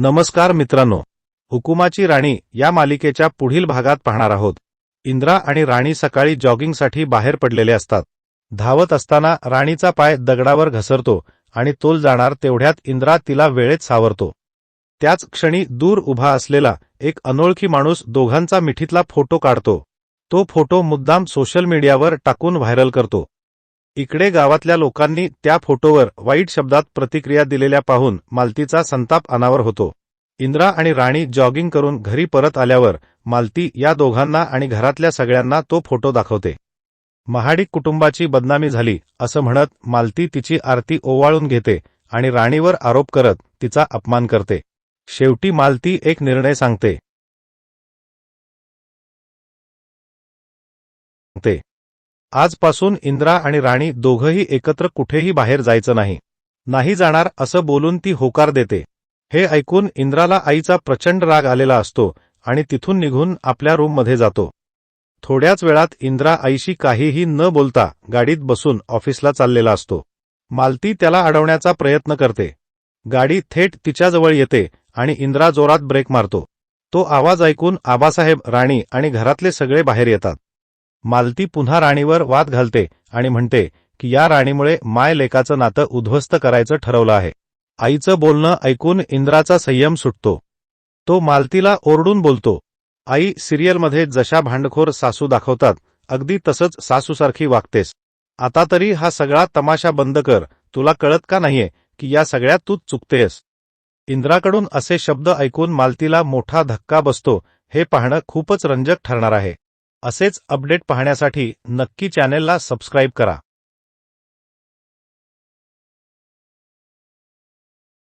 नमस्कार मित्रांनो. हुकुमाची राणी या मालिकेच्या पुढील भागात पाहणार आहोत. इंद्रा आणि राणी सकाळी जॉगिंगसाठी बाहेर पडलेले असतात. धावत असताना राणीचा पाय दगडावर घसरतो आणि तोल जाणार तेवढ्यात इंद्रा तिला वेळेत सावरतो. त्याच क्षणी दूर उभा असलेला एक अनोळखी माणूस दोघांचा मिठीतला फोटो काढतो. तो फोटो मुद्दाम सोशल मीडियावर टाकून व्हायरल करतो. इकडे गावातल्या लोकांनी त्या फोटोवर वाईट शब्दात प्रतिक्रिया दिलेल्या पाहून मालतीचा संताप अनावर होतो. इंद्रा आणि राणी जॉगिंग करून घरी परत आल्यावर मालती या दोघांना आणि घरातल्या सगळ्यांना तो फोटो दाखवते. महाडिक कुटुंबाची बदनामी झाली असं म्हणत मालती तिची आरती ओवाळून घेते आणि राणीवर आरोप करत तिचा अपमान करते. शेवटी मालती एक निर्णय सांगते. आजपासून इंद्रा आणि राणी दोघंही एकत्र कुठेही बाहेर जायचं नाही. नाही जाणार असं बोलून ती होकार देते. हे ऐकून इंद्राला आईचा प्रचंड राग आलेला असतो आणि तिथून निघून आपल्या रूममध्ये जातो. थोड्याच वेळात इंद्रा आईशी काहीही न बोलता गाडीत बसून ऑफिसला चाललेला असतो. मालती त्याला अडवण्याचा प्रयत्न करते. गाडी थेट तिच्याजवळ येते आणि इंद्रा जोरात ब्रेक मारतो. तो आवाज ऐकून आबासाहेब राणी आणि घरातले सगळे बाहेर येतात. मालती पुन्हा राणीवर वाद घालते आणि म्हणते की या राणीमुळे माय लेकाचं नातं उद्ध्वस्त करायचं ठरवलं आहे. आईचं बोलणं ऐकून इंद्राचा संयम सुटतो. तो मालतीला ओरडून बोलतो. आई सिरियलमध्ये जशा भांडखोर सासू दाखवतात अगदी तसंच सासूसारखी वागतेस. आता तरी हा सगळा तमाशा बंद कर तुला कळत का नाहीये की या सगळ्यात तू चुकतेस? इंद्राकडून असे शब्द ऐकून मालतीला मोठा धक्का बसतो. हे पाहणं खूपच रंजक ठरणार आहे. असेच अपडेट पाहण्यासाठी नक्की चॅनेलला सबस्क्राईब करा.